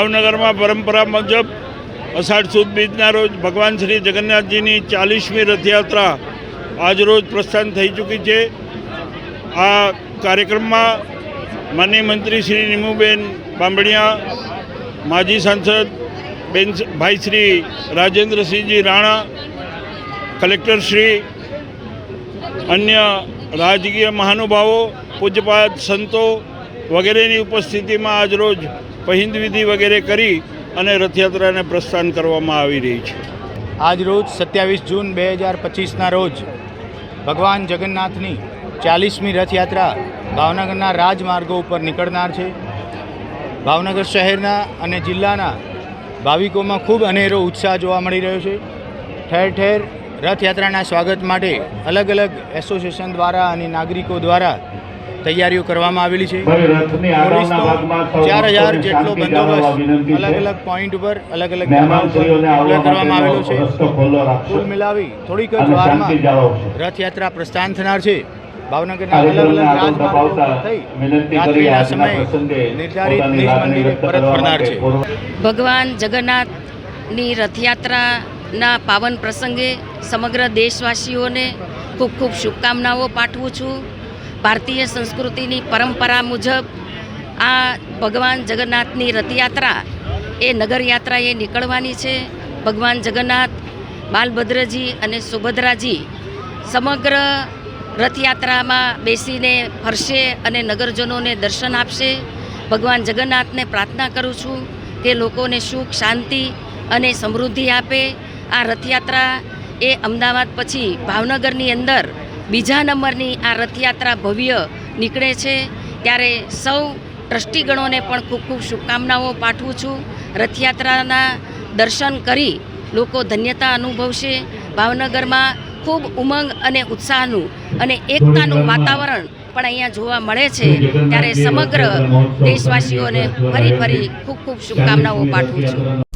ભાવનગરમાં પરંપરા મુજબ અષાઢ સુદ બીજના રોજ ભગવાન શ્રી જગન્નાથજીની ચાલીસમી રથયાત્રા આજરોજ પ્રસ્થાન થઈ ચૂકી છે. આ કાર્યક્રમમાં માનનીય મંત્રી શ્રી નિમુબેન બાંભણિયા માજી સાંસદ બેન ભાઈ શ્રી રાજેન્દ્રસિંહજી રાણા, કલેક્ટર શ્રી, અન્ય રાજકીય મહાનુભાવો, પૂજ્યપાદ સંતો વગેરેની ઉપસ્થિતિમાં આજરોજ પહિંદ વિધિ વગેરે કરી અને રથયાત્રાને પ્રસ્થાન કરવામાં આવી રહી છે. આજ રોજ સત્યાવીસ જૂન બે હજાર પચીસના રોજ ભગવાન જગન્નાથની ચાલીસમી રથયાત્રા ભાવનગરના રાજમાર્ગો ઉપર નીકળનાર છે. ભાવનગર શહેરના અને જિલ્લાના ભાવિકોમાં ખૂબ અનેરો ઉત્સાહ જોવા મળી રહ્યો છે. ઠેર ઠેર રથયાત્રાના સ્વાગત માટે અલગ અલગ એસોસિએશન દ્વારા અને નાગરિકો દ્વારા તૈયારીઓ કરવામાં આવેલી છે. ચાર હજાર જેટલો બંદોબસ્ત અલગ અલગ પોઈન્ટ ઉપર અલગ અલગ કરવામાં આવેલો છે. કુલ મિલાવી થોડીક જ વારમાં રથયાત્રા પ્રસ્થાન થનાર છે. ભાવનગરના અલગ અલગ રાજમાર્ગો થઈ રાત્રિના સમયે નિર્ધારિત નિજ મંદિરે પરત ફરનાર છે. ભગવાન જગન્નાથની રથયાત્રાના પાવન પ્રસંગે સમગ્ર દેશવાસીઓને ખૂબ ખૂબ શુભકામનાઓ પાઠવું છું. ભારતીય સંસ્કૃતિની પરંપરા મુજબ આ ભગવાન જગન્નાથની રથયાત્રા એ નગરયાત્રાએ નીકળવાની છે. ભગવાન જગન્નાથ, બાલભદ્રજી અને સુભદ્રાજી સમગ્ર રથયાત્રામાં બેસીને ફરશે અને નગરજનોને દર્શન આપશે. ભગવાન જગન્નાથને પ્રાર્થના કરું છું કે લોકોને સુખ, શાંતિ અને સમૃદ્ધિ આપે. આ રથયાત્રા એ અમદાવાદ પછી ભાવનગરની અંદર બીજા નંબરની આ રથયાત્રા ભવ્ય નીકળે છે. ત્યારે સૌ ટ્રસ્ટીગણોને પણ ખૂબ ખૂબ શુભકામનાઓ પાઠવું છું. રથયાત્રાના દર્શન કરી લોકો ધન્યતા અનુભવશે. ભાવનગરમાં ખૂબ ઉમંગ અને ઉત્સાહનું અને એકતાનું વાતાવરણ પણ અહીંયા જોવા મળે છે. ત્યારે સમગ્ર દેશવાસીઓને ફરી ફરી ખૂબ ખૂબ શુભકામનાઓ પાઠવું છું.